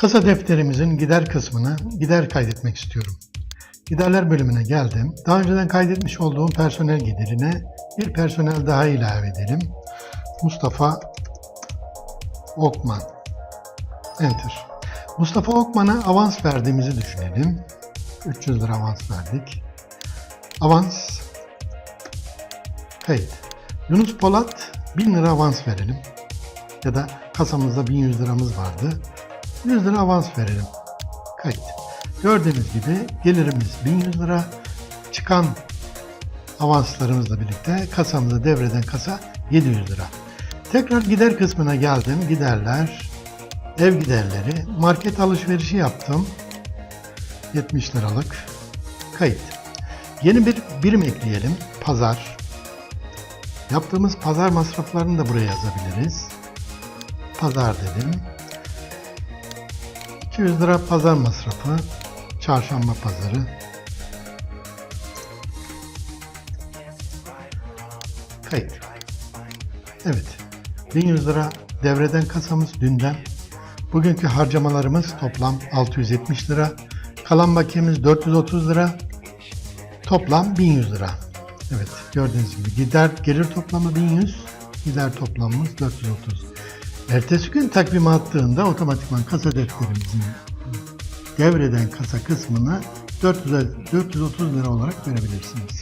Kasa defterimizin gider kısmına gider kaydetmek istiyorum. Giderler bölümüne geldim. Daha önceden kaydetmiş olduğum personel giderine bir personel daha ilave edelim. Mustafa Okman. Enter. Mustafa Okman'a avans verdiğimizi düşünelim. 300 lira avans verdik. Avans. Kayıt. Yunus Polat 1000 lira avans verelim. Ya da kasamızda 1100 liramız vardı. 100 lira avans verelim. Kayıt. Gördüğünüz gibi gelirimiz 1100 lira. Çıkan avanslarımızla birlikte kasamıza devreden kasa 700 lira. Tekrar gider kısmına geldim. Giderler, ev giderleri, market alışverişi yaptım. 70 liralık. Kayıt. Yeni bir birim ekleyelim. Pazar. Yaptığımız pazar masraflarını da buraya yazabiliriz. Pazar dedim. 200 lira pazar masrafı. Çarşamba pazarı. Kayıt. Evet. 1100 lira devreden kasamız dünden. Bugünkü harcamalarımız toplam 670 lira. Kalan bakiyemiz 430 lira. Toplam 1100 lira. Evet gördüğünüz gibi gider gelir toplamı 1100, gider toplamımız 430. Ertesi gün takvime attığında otomatikman kasa defterimizin devreden kasa kısmını 400, 430 lira olarak görebilirsiniz.